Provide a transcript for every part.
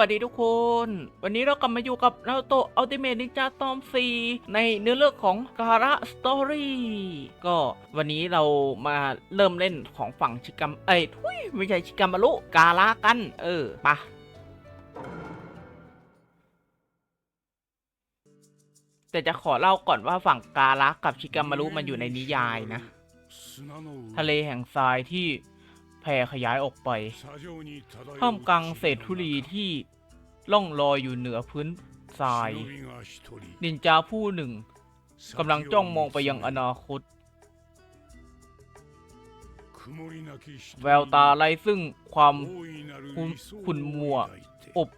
วัสดีทุกคน วันนี้เรากลับมาอยู่กับนาโตะอัลติเมทนินจาตอมซีในเนื้อเรื่องของการะสตอรี่ก็วันนี้เรามาเริ่มเล่นของฝั่งชิกัมเอ้ยทุยไม่ใช่ชิกัมารุกาละกัน เออปะแต่จะขอเล่าก่อนว่าฝั่งกาละกับชิกัมมารุมันอยู่ในนิยายนะ ทะเลแห่งทรายที่แผ่ขยายออกไปท่ามกลางเศษธุลีที่ ล่องลอยอยู่เหนือพื้นทราย นินจาผู้หนึ่งกำลังจ้องมองไปยังอนาคต แววตาไร้ซึ่งความขุ่นขุ่นมัว อบ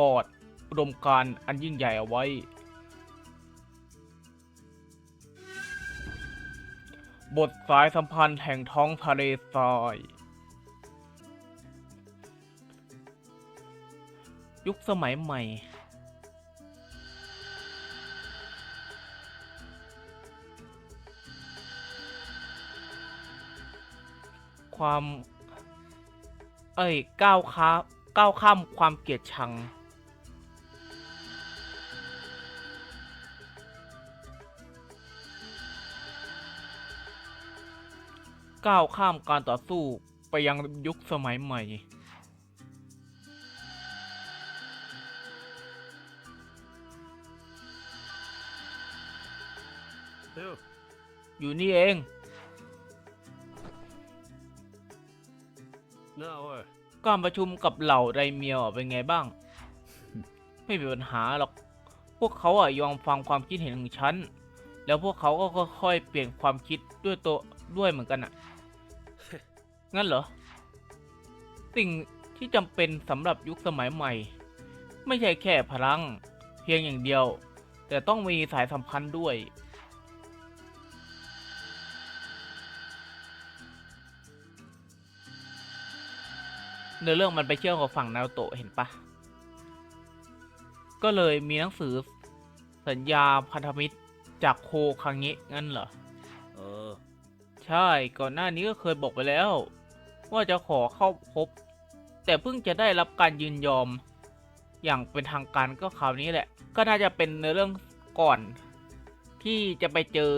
กอดอุดมการอันยิ่งใหญ่เอาไว้ บทสายสัมพันธ์แห่งท้องทะเลทราย ยุคสมัยใหม่ ความ เอ้ยก้าวค้าก้าวข้ามความเกลียดชัง ก้าวข้ามการต่อสู้ไปยังยุคสมัยใหม่ อยู่นี่เองการประชุมกับเหล่าไรเมียวเป็นไงบ้าง ไม่มีปัญหาหรอก พวกเขาอะยอมฟังความคิดเห็นของฉัน แล้วพวกเขาก็ค่อยๆเปลี่ยนความคิดด้วยตัวด้วยเหมือนกันอะ งั้นเหรอ สิ่งที่จำเป็นสำหรับยุคสมัยใหม่ ไม่ใช่แค่พลัง เพียงอย่างเดียว แต่ต้องมีสายสัมพันธ์ด้วย นื้อเรื่องมันไปเชื่อมกับฝั่งนารูโตะเห็นปะก็เลยมีหนังสือสัญญาพันธมิตรจากโคคังเงะงั้นเหรอ เออ ใช่ก่อนหน้านี้ก็เคยบอกไปแล้ว ว่าจะขอเข้าพบ แต่เพิ่งจะได้รับการยืนยอม อย่างเป็นทางการก็คราวนี้แหละ ก็น่าจะเป็นในเรื่องก่อน ที่จะไปเจอ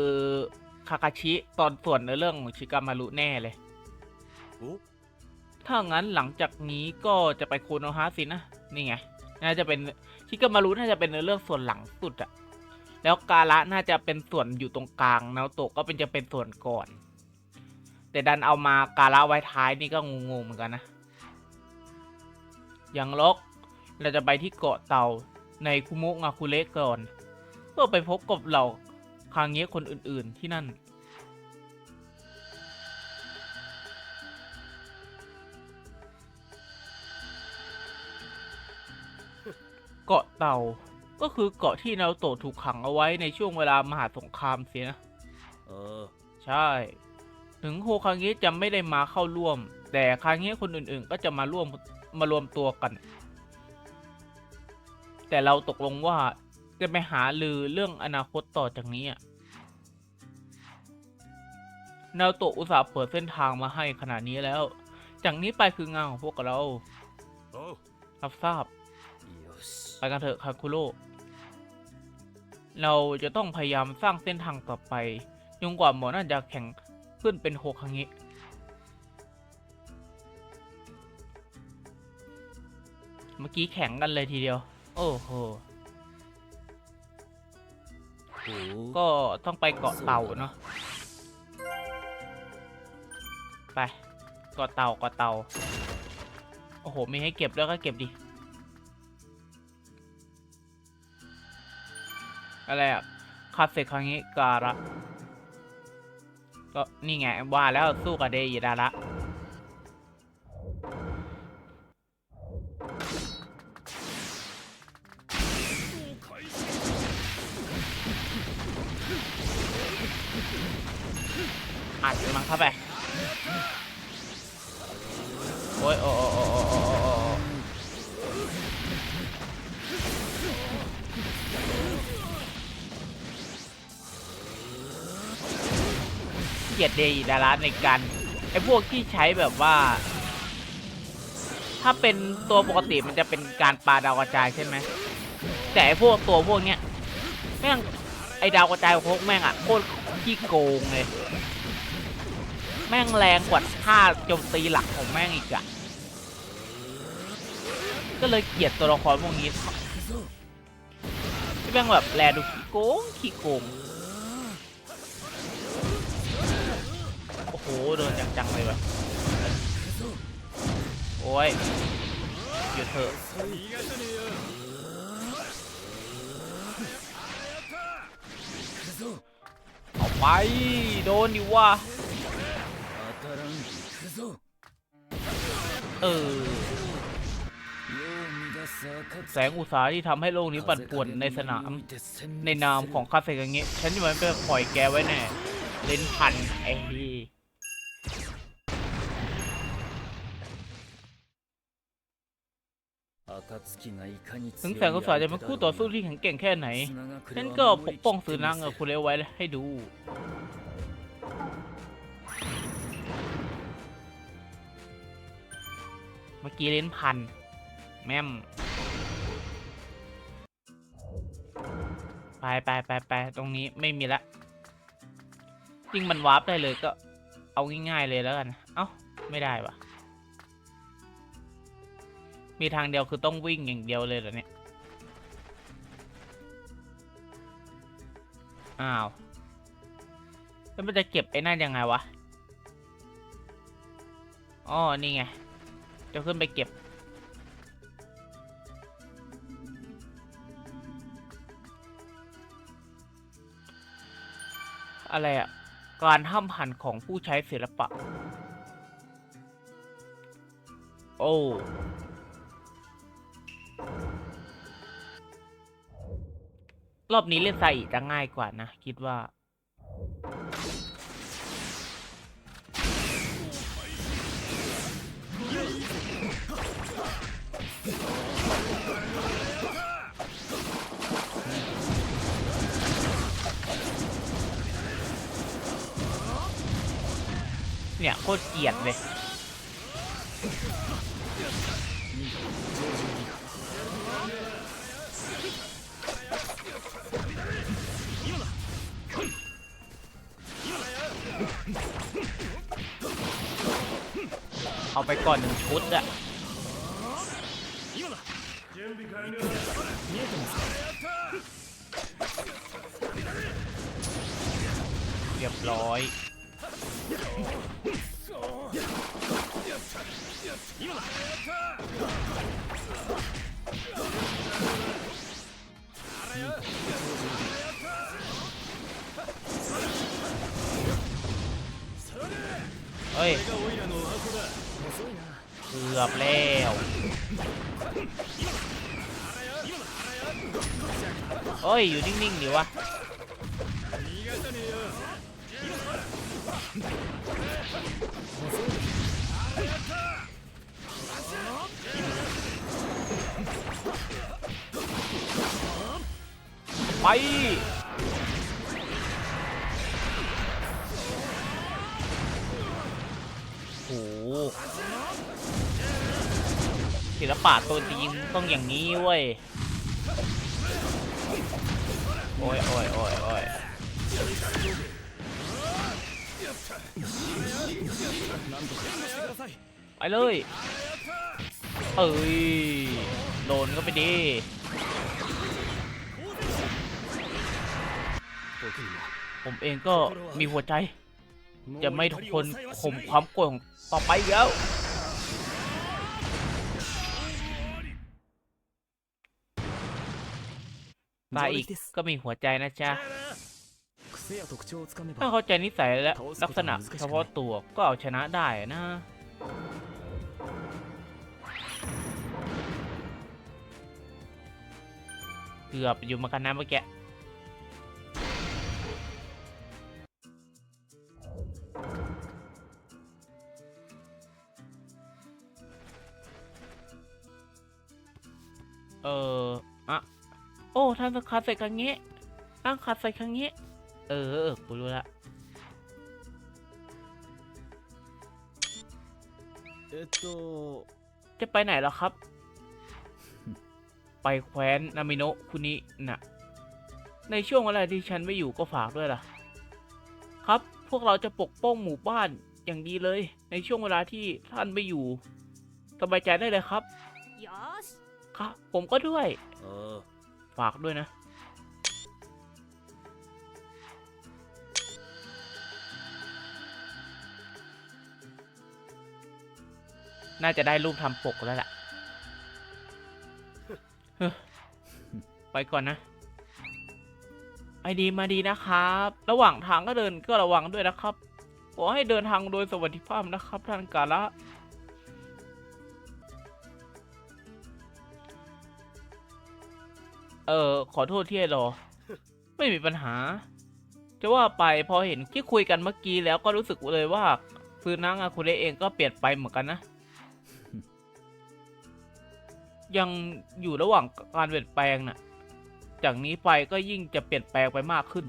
คาคาชิตอนส่วนในเรื่องของชิกามารุแน่เลยโอ้ ถ้างั้นหลังจากนี้ก็จะไปโคโนฮะสินะ นี่ไง น่าจะเป็นชิกามารุน่าจะเป็นในเรื่องส่วนหลังสุดอะแล้วกาละน่าจะเป็นส่วนอยู่ตรงกลางนาโตะก็เป็นจะเป็นส่วนก่อน แต่ดันเอามากาละไว้ท้ายนี่ก็งงๆเหมือนกันนะย่างล็อกเราจะไปที่เกาะเต่าในคุโมะงาคุเระก่อน เพื่อไปพบกับเหล่าคางเงะคนอื่นๆที่นั่น เกาะเต่า ก็คือเกาะที่นาโตะถูกขังเอาไว้ในช่วงเวลามหาสงครามเสียนะ เออ ใช่ ถึงโคคาเงะจะไม่ได้มาเข้าร่วม แต่คาเงะคนอื่นๆ ก็จะมาร่วมมารวมตัวกัน แต่เราตกลงว่าจะไปหาลือเรื่องอนาคตต่อจากนี้อะนาโตะอุตส่าห์เปิดเส้นทางมาให้ขนาดนี้แล้ว จากนี้ไปคืองานของพวกเรา รับทราบ ไปกันเถอะคาคุโร่เราจะต้องพยายามสร้างเส้นทางต่อไปจนกว่าหมอนั่นจะแข่งขึ้นเป็นโฮคังเงะเมื่อกี้แข่งกันเลยทีเดียว โอ้โห ก็ต้องไปเกาะเต่าเนาะ ไป เกาะเต่าเกาะเต่า โอ้โห มีให้เก็บแล้วก็เก็บดิ อะไรอะคาเซคังเงะการะก็นี่ไงว่าแล้วสู้กับเดยิดาระอัดมันเข้าไป โอ้ยโอ้ กียดเดย์ดาราในการไอ้พวกที่ใช้แบบว่า ถ้าเป็นตัวปกติมันจะเป็นการปาดาวกระจายใช่ไหมแต่ไอ้พวกตัวพวกเนี้ยแม่งไอ้ดาวกระจายพวกแม่งอะโคตรขี้โกงเลย แม่งแรงกว่าท่าโจมตีหลักของแม่งอีกอะก็เลยเกลียดตัวละครพวกนี้ที่แม่งแบบแลดูขี้โกงขี้โกง โหโดนจังๆเลยว่ะโอ้ยหยุดเถอะเอาไปโดนดิว่าเออแสงอุตสาหที่ทำให้โลกนี้ปั่นป่วนในสนาม ในนามของคาเฟ่กังเงะฉันจะมันไปปล่อยแกไว้แน่เล่นพันไอ้ ถึงแสงอุตสาหจะเป็นคู่ต่อสู้ที่แข็งแกร่งแค่ไหนฉันก็ปกป้องสื่อนางกับคุณเลวไว้ให้ดู เมื่อกี้เล่นพัน แม่มไปไปไปไปตรงนี้ไม่มีละจริงมันวาร์ปได้เลยก็เอาง่ายๆเลยแล้วกัน เอ้า ไม่ได้วะ มีทางเดียวคือต้องวิ่งอย่างเดียวเลยเหรอเนี่ย อ้าว แล้วมันจะเก็บไอ้นั่นยังไงวะ อ๋อ นี่ไง จะขึ้นไปเก็บ อะไรอะการห้ามหันของผู้ใช้ศิลปะ โอ้ รอบนี้เล่นไซอิจะง่ายกว่านะ คิดว่า เนี่ย โคตรเกลียดเลย เฮ้ยเกือบแล้วเอ้ย อยู่นิ่งๆดิวะไป ศิลปะตัวจริงต้องอย่างนี้เว้ย โอ้ยโอ้ยโอ้ยโอ้ยไปเลย เอ้ย โดนก็ไปดีผมเองก็มีหัวใจ จะไม่ทนข่มความโกรธของต่อไปแล้ว ตาอีกก็มีหัวใจนะจ๊ะถ้าเข้าใจนิสัยและลักษณะเฉพาะตัวก็เอาชนะได้นะเกือบอยู่มากันนะเมื่อกี้เออ โอ้ทำคาใส่ครั้งนี้ตั้งคาใส่ครั้งนี้ เออเออกูรู้ละเอโตจะไปไหนแล้วครับ ไปแคว้นนามิโนะคุนี้นะในช่วงเวลาที่ฉันไม่อยู่ก็ฝากด้วยล่ะ ครับ พวกเราจะปกป้องหมู่บ้านอย่างดีเลย ในช่วงเวลาที่ท่านไม่อยู่ สบายใจได้เลยครับ ครับ ผมก็ด้วย เออ ฝากด้วยนะ น่าจะได้รูปทำปกแล้วล่ะ ไปก่อนนะไปดีมาดีนะครับ ระหว่างทางก็เดินก็ระวังด้วยนะครับ ขอให้เดินทางโดยสวัสดิภาพนะครับท่านกาละ เออขอโทษที่ให้รอ ไม่มีปัญหา จะว่าไปพอเห็นที่คุยกันเมื่อกี้แล้วก็รู้สึกเลยว่าคือนังอาคุเรเองก็เปลี่ยนไปเหมือนกันนะ ยังอยู่ระหว่างการเปลี่ยนแปลงน่ะ จากนี้ไปก็ยิ่งจะเปลี่ยนแปลงไปมากขึ้น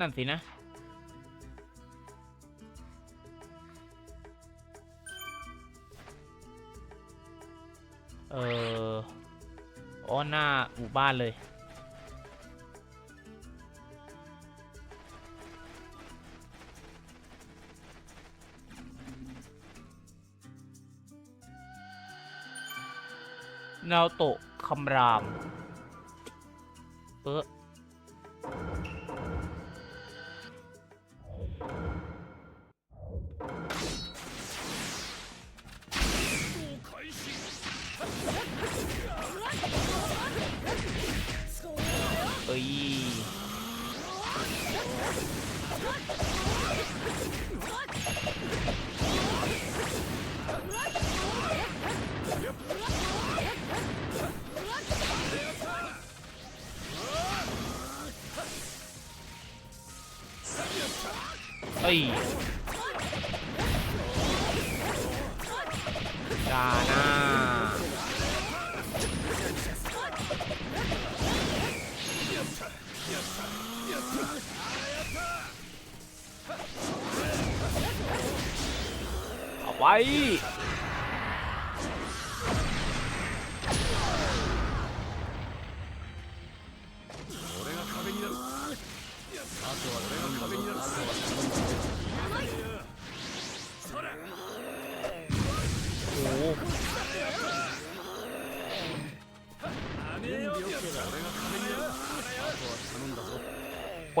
นั่นสินะ เออ อ๋อหน้าหมู่บ้านเลยนาโตะคำรามเออ เ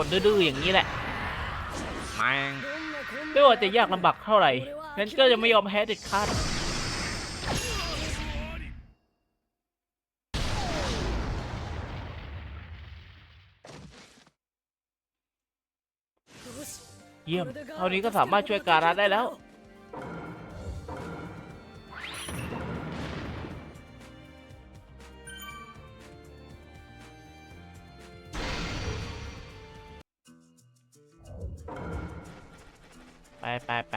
นดื้อๆอย่างนี้แหละแม่งไม่ว่าจะยากลำบากเท่าไหร่ฉันก็จะไม่ยอมแพ้เด็ดขาดよしเยี่ยมเท่านี้ก็สามารถช่วยการะได้แล้ว ไปไปไป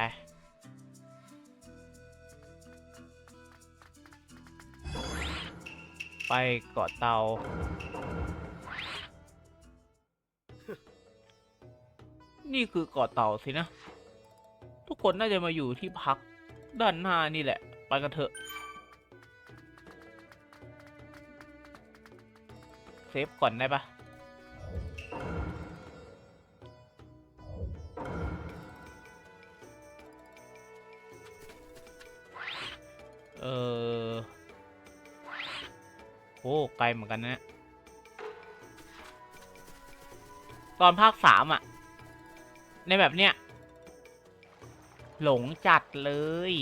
ไปเกาะเตา นี่คือเกาะเต่าสินะ ทุกคนน่าจะมาอยู่ที่พักด้านหน้านี่แหละ ไปกันเถอะ เซฟก่อนได้ปะ อ้ไกลเหมือนกันนะเนี่ยตอนภาคสามอ่ะ ในแบบเนี้ย หลงจัดเลย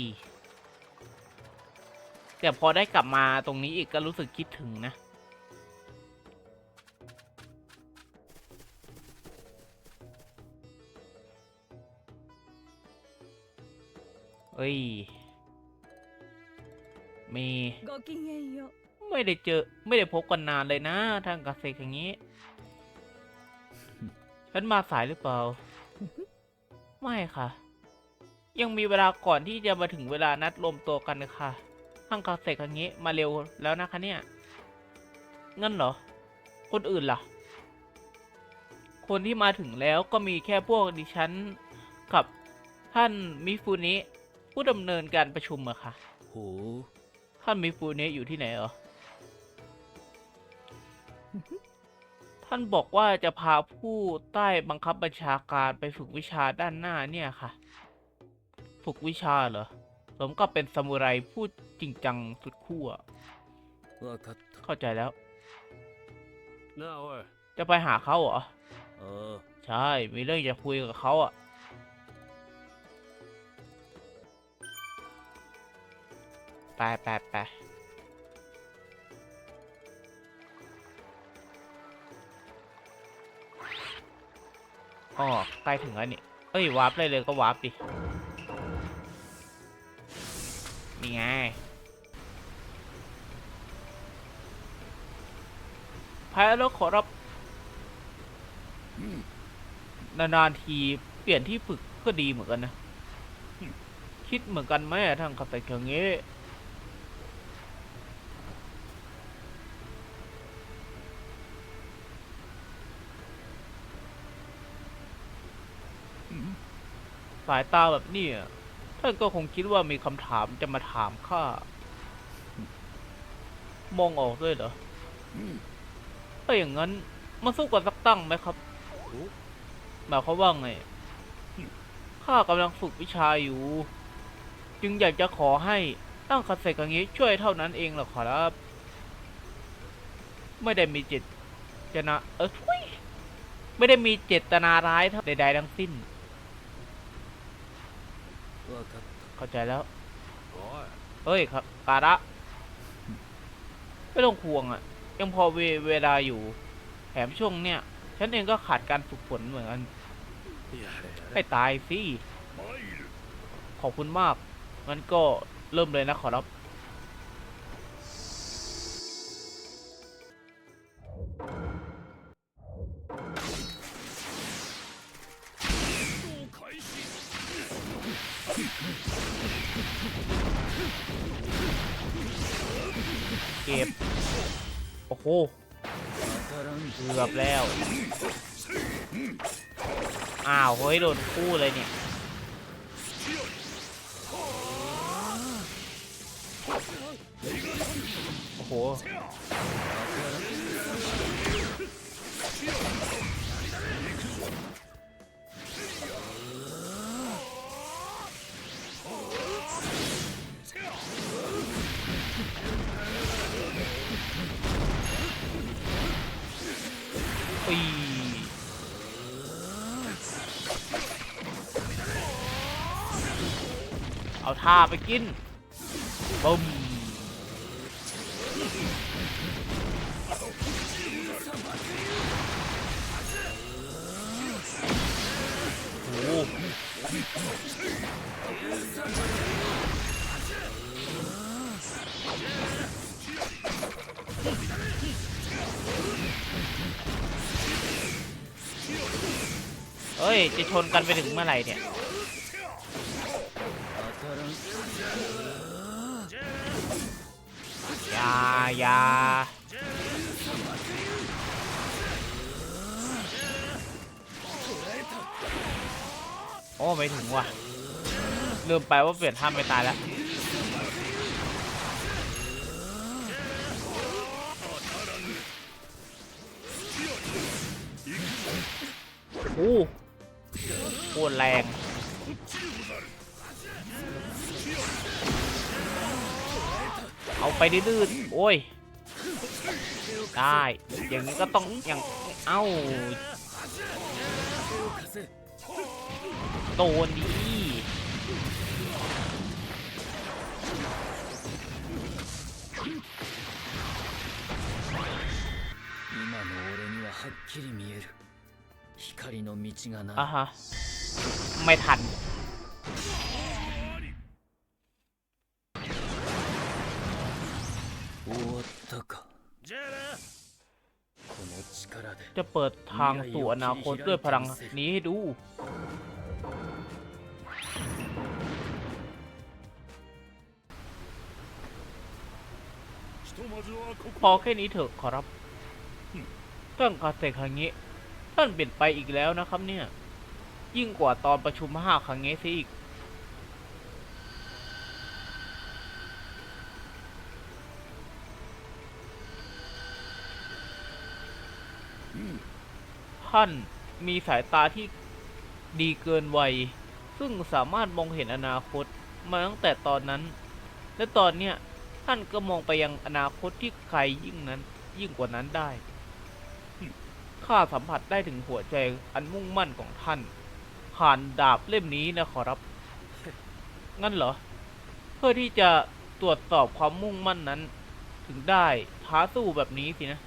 แต่พอได้กลับมาตรงนี้อีกก็รู้สึกคิดถึงนะ เอ้ย มี ごきげんよう ไม่ได้เจอ ไม่ได้พบกันนานเลยนะทางเกษตรอย่างนี้ ฉันมาสายหรือเปล่า ไม่ค่ะ ยังมีเวลาก่อนที่จะมาถึงเวลานัดรวมตัวกันค่ะทางเกษตรอย่างนี้มาเร็วแล้วนะคะเนี่ยงั้นเหรอ คนอื่นล่ะ คนที่มาถึงแล้วก็มีแค่พวกดิฉันกับท่านมิฟูนิผู้ดำเนินการประชุมอะค่ะほうท่านมีฟูเนะอยู่ที่ไหนเหรอ ท่านบอกว่าจะพาผู้ใต้บังคับบัญชาการไปฝึกวิชาด้านหน้าเนี่ยค่ะ ฝึกวิชาเหรอสมก็เป็นซามูไรพูดจริงจังสุดขั้วเข้าใจแล้ว จะไปหาเขาเหรอใช่ มีเรื่องจะคุยกับเขาอะ ไปไปไป อ๋อใกล้ถึงแล้วนี่ เอ้ยวาร์ปเลยเลยก็วาร์ปดิ นี่ไง พายแล้วขอรับ นานๆทีเปลี่ยนที่ฝึกก็ดีเหมือนกันนะ คิดเหมือนกันไหมทางคาเฟ่เคียงเงี้ สายตาแบบนี้ท่านก็คงคิดว่ามีคำถามจะมาถามข้า มองออกด้วยเหรอถ้าอย่างนั้น มาสู้กันสักตั้งไหมครับหมายความว่าไง ข้ากำลังฝึกวิชาอยู่ จึงอยากจะขอให้ตั้งคัดเสกอย่างนี้ช่วยเท่านั้นเองหรอกครับ ไม่ได้มีเจตนะ เออไม่ได้มีเจตนาร้ายใดๆทั้งสิ้น เข้าใจแล้ว เฮ้ยครับกาละไม่ต้องควงอะ ยังพอเวเวลาอยู่ แถมช่วงเนี้ย ฉันเองก็ขาดการฝึกฝนเหมือนกัน ให้ตายสิ ขอบคุณมาก งั้นก็เริ่มเลยนะขอรับ เก็บ โอ้โห เกือบแล้ว อ้าว เฮ้ย โดนคู่เลยเนี่ย โอ้โห เอาไปกินบึ้มโอ้เอ้ย จะชนกันไปถึงเมื่อไหร่เนี่ย ยายาโอ้ไม่ถึงว่ะลืมไปว่าเปลี่ยนท่าไม่ตายแล้วโอ้โคตรแรง เอาไปดื้อๆโอ้ย ได้ อย่างนี้ก็ต้องอย่างเอ้า โดนดีอะฮะไม่ทัน จะเปิดทางสู่อนาคตด้วยพลังนี้ให้ดู พอแค่นี้เถอะขอรับเรื่องการเสกครั้งนี้ท่านเปลี่ยนไปอีกแล้วนะครับเนี่ย ยิ่งกว่าตอนประชุมห้าครั้งนี้ซะอีก ท่านมีสายตาที่ดีเกินวัย ซึ่งสามารถมองเห็นอนาคตมาตั้งแต่ตอนนั้น และตอนเนี้ยท่านก็มองไปยังอนาคตที่ไกลยิ่งนั้น ยิ่งกว่านั้นได้ ข้าสัมผัสได้ถึงหัวใจอันมุ่งมั่นของท่าน ผ่านดาบเล่มนี้นะขอรับ งั้นเหรอ เพื่อที่จะตรวจสอบความมุ่งมั่นนั้น ถึงได้ท้าสู้แบบนี้สินะ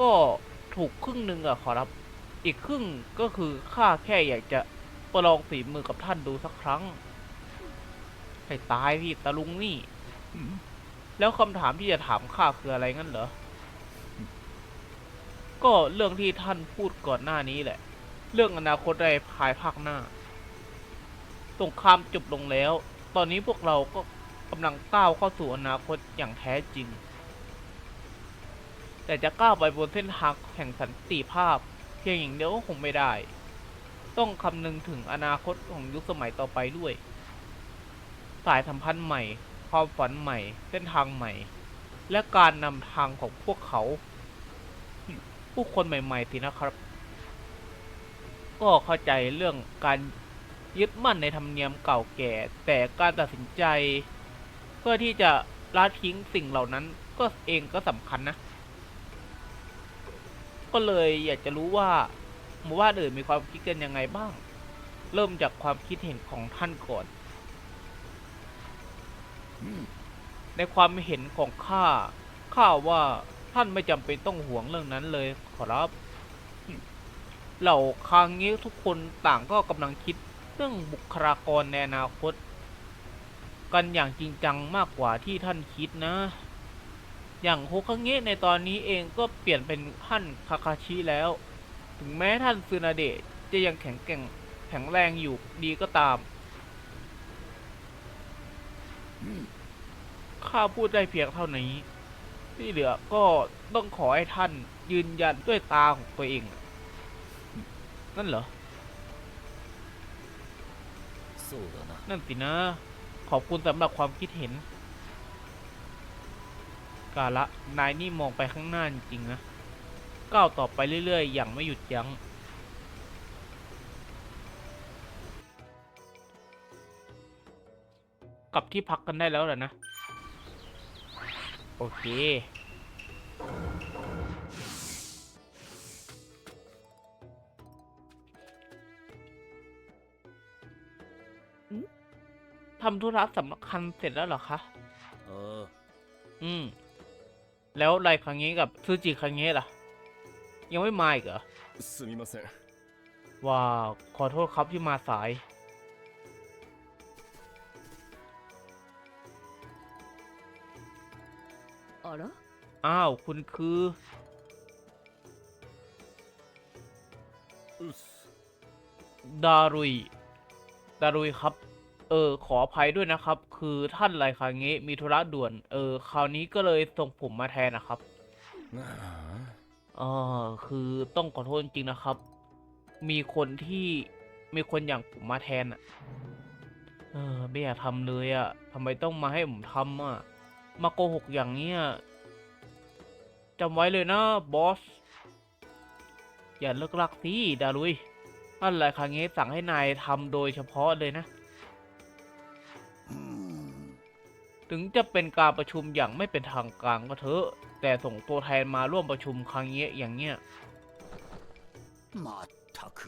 ก็ ถูกครึ่งหนึ่งอะขอรับ อีกครึ่งก็คือข้าแค่อยากจะประลองฝีมือกับท่านดูสักครั้งให้ตายพี่ตะลุงนี่ แล้วคำถามที่จะถามข้าคืออะไรงั้นเหรอ ก็เรื่องที่ท่านพูดก่อนหน้านี้แหละ เรื่องอนาคตในภายภาคหน้า สงครามจบลงแล้ว ตอนนี้พวกเราก็กำลังก้าวเข้าสู่อนาคตอย่างแท้จริง แต่จะก้าวไปบนเส้นทางแห่งสันติภาพ เพียงอย่างเดียวก็คงไม่ได้ ต้องคำนึงถึงอนาคตของยุคสมัยต่อไปด้วย สายสัมพันธ์ใหม่ ความฝันใหม่ เส้นทางใหม่ และการนำทางของพวกเขา ผู้คนใหม่ๆสินะครับ ก็เข้าใจเรื่องการยึดมั่นในธรรมเนียมเก่าแก่ แต่การตัดสินใจ เพื่อที่จะละทิ้งสิ่งเหล่านั้นก็เองก็สำคัญนะ ก็เลยอยากจะรู้ว่าหมู่บ้านอื่นมีความคิดกันยังไงบ้าง เริ่มจากความคิดเห็นของท่านก่อน ในความเห็นของข้า ข้าว่าท่านไม่จำเป็นต้องห่วงเรื่องนั้นเลยขอรับ เหล่าคางเงี้ทุกคนต่างก็กำลังคิดเรื่องบุคลากรในอนาคต กันอย่างจริงจังมากกว่าที่ท่านคิดนะ อย่างโฮคังเงะในตอนนี้เองก็เปลี่ยนเป็นท่านคาคาชิแล้ว ถึงแม้ท่านซึนาเดะจะยังแข็งแกร่งแข็งแรงอยู่ดีก็ตามข้าพูดได้เพียงเท่านี้ ที่เหลือก็ต้องขอให้ท่านยืนยันด้วยตาของตัวเอง นั่นเหรอนั่นสินะ ขอบคุณสำหรับความคิดเห็น กาละ นายนี่มองไปข้างหน้าจริงๆนะ ก้าวต่อไปเรื่อยๆ อย่างไม่หยุดยัง้ง กลับที่พักกันได้แล้วแหละนะ โอเคทำธุระสำคัญเสร็จแล้วเหรอคะああอืม แล้วไรครั้งนี้กับซูจิครั้งนี้ล่ะ ยังไม่มาอีกเหรอ すみません ว้าว ขอโทษครับที่มาสาย あら อ้าว คุณคือ うっす ดารุย ดารุยครับ เออขออภัยด้วยนะครับ คือท่านไรครั้งนี้มีธุระด่วน เออคราวนี้ก็เลยส่งผมมาแทนนะครับああเออคือต้องขอโทษจริงๆนะครับ มีคนที่มีคนอย่างผมมาแทนอะ เออไม่อยากทำเลยอะทำไมต้องมาให้ผมทำอะ มาโกหกอย่างเนี้ยจำไว้เลยนะบอส อย่าเลิกลักสิดารุยท่านไรครั้งนี้สั่งให้นายทำโดยเฉพาะเลยนะ ถึงจะเป็นการประชุมอย่างไม่เป็นทางการก็เถอะ แต่ส่งตัวแทนมาร่วมประชุมครั้งนี้อย่างเงี้ย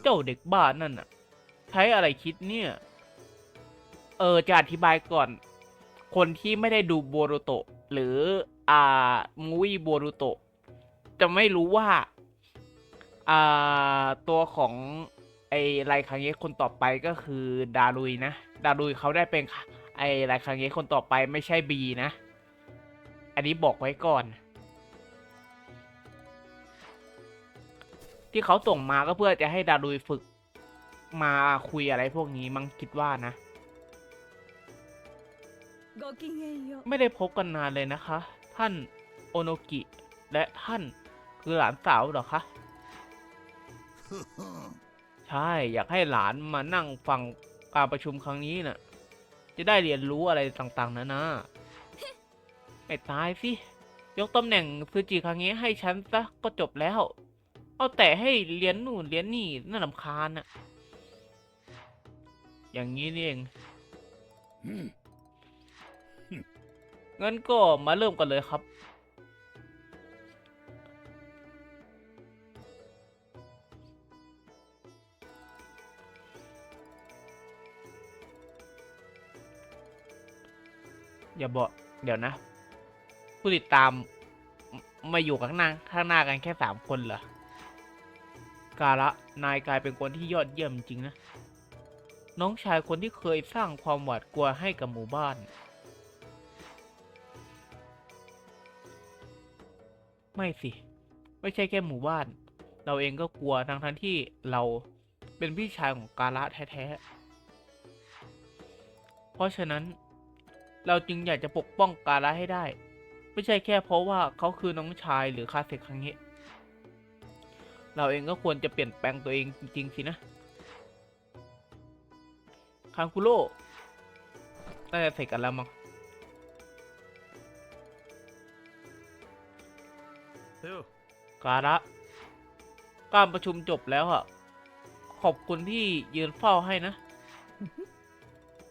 เจ้าเด็กบ้านนั่นน่ะ ใช้อะไรคิดเนี่ย เออจะอธิบายก่อน คนที่ไม่ได้ดูโบรุโตะหรืออ่ามุยโบรุโตะจะไม่รู้ว่า อ่า ตัวของไอไรครั้งนี้คนต่อไปก็คือดารุยนะ ดารุยเขาได้เป็นค่ะ ไอ้รายครั้งนี้คนต่อไปไม่ใช่บีนะ อันนี้บอกไว้ก่อน ที่เขาส่งมาก็เพื่อจะให้ดารุยฝึกมาคุยอะไรพวกนี้มั้งคิดว่านะ ไม่ได้พบกันนานเลยนะคะ ท่านโอโนกิและท่านคือหลานสาวหรอคะ ใช่อยากให้หลานมานั่งฟังการประชุมครั้งนี้นะ่ะ จะได้เรียนรู้อะไรต่างๆนะนะไม่ตายสิยกตำแหน่งซูจิครั้งนี้ให้ฉันซะก็จบแล้ว เอาแต่ให้เรียนนู่นเรียนนี่น่าลำคาญอะอย่างนี้นี่เองうんงั้นก็มาเริ่มกันเลยครับ อย่าบอกเดี๋ยวนะ ผู้ติดตามมาอยู่ข้างหน้าข้างหน้ากันแค่สามคนเหรอกาละนายกลายเป็นคนที่ยอดเยี่ยมจริงนะ น้องชายคนที่เคยสร้างความหวาดกลัวให้กับหมู่บ้าน ไม่สิ ไม่ใช่แค่หมู่บ้าน เราเองก็กลัวทั้งทั้งที่เราเป็นพี่ชายของกาละแท้ๆ เพราะฉะนั้น เราจึงอยากจะปกป้องกาละให้ได้ ไม่ใช่แค่เพราะว่าเขาคือน้องชายหรือคาเซครั้งนี้เราเองก็ควรจะเปลี่ยนแปลงตัวเองจริงๆสินะคังคุโร่น่าจะเสร็จกันแล้วมั้งよกาละการประชุมจบแล้วอะขอบคุณที่ยืนเฝ้าให้นะ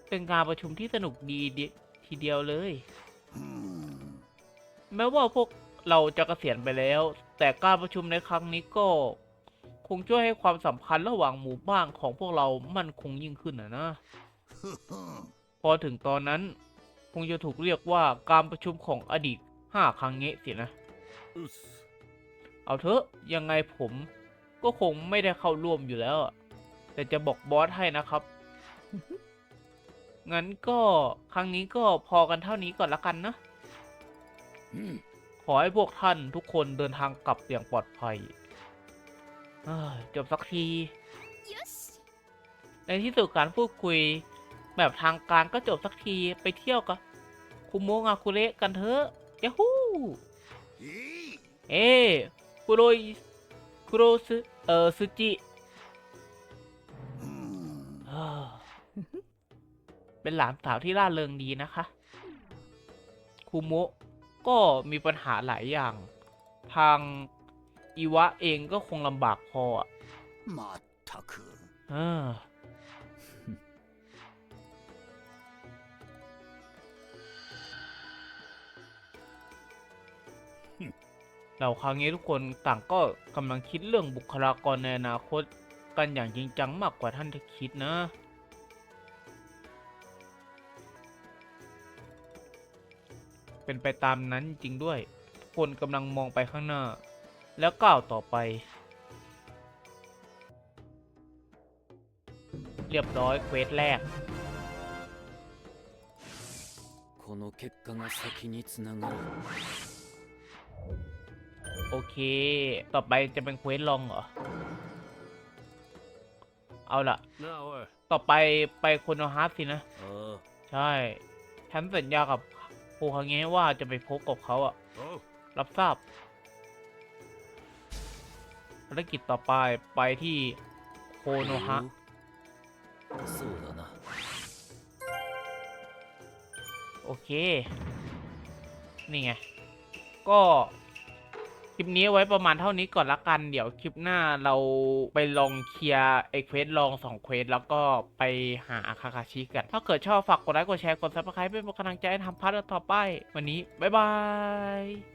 เป็นการประชุมที่สนุกดีดี ทีเดียวเลย แม้ว่าพวกเราจะเกษียณไปแล้ว แต่การประชุมในครั้งนี้ก็ คงช่วยให้ความสัมพันธ์ระหว่างหมู่บ้านของพวกเรามันคงยิ่งขึ้นนะนะ พอถึงตอนนั้น คงจะถูกเรียกว่าการประชุมของอดีตห้าครั้งเงี้สินะ เอาเถอะยังไงผมก็คงไม่ได้เข้าร่วมอยู่แล้ว แต่จะบอกบอสให้นะครับ งั้นก็ครั้งนี้ก็พอกันเท่านี้ก่อนละกันนะขอให้พวกท่านทุกคนเดินทางกลับอย่างปลอดภัยจบสักที ในที่สุดการพูดคุย แบบทางการก็จบสักทีไปเที่ยวกับคุโมงาคุเละกันเถอะยะฮู้เอ้คุโรยคุโรซึเออซึจิ เป็นหลานสาวที่ร่าเริงดีนะคะคุโมะก็มีปัญหาหลายอย่าง ทางอีวะเองก็คงลำบากพออ่มาทักเออเราครั้งนี้ทุกคนต่างก็กำลังคิดเรื่องบุคลากรในอนาคต กันอย่างจริงจังมากกว่าท่านที่คิดนะ เป็นไปตามนั้นจริงด้วย คนกำลังมองไปข้างหน้า แล้วก้าวต่อไป เรียบร้อยเควสแรกโอเค ต่อไปจะเป็นเควสลองเหรอ เอาล่ะ ต่อไปไปคุณฮาร์ดสินะ ใช่ ฉันสัญญากับ โอคางเงะว่าจะไปพบกับเขาอะรับทราบภารกิจต่อไปไปที่โคโนฮะโอเค นี่ไง ก็ คลิปนี้ไว้ประมาณเท่านี้ก่อนละกัน เดี๋ยวคลิปหน้าเราไปลองเคลียร์ไอเควสลองสองเควสแล้วก็ไปหาอาคาคาชิกัน ถ้าเกิดชอบฝากกดไลค์กดแชร์กดซับสไครป์เป็นกำลังใจให้ทำพาร์ทต่อไป วันนี้ บ๊ายบาย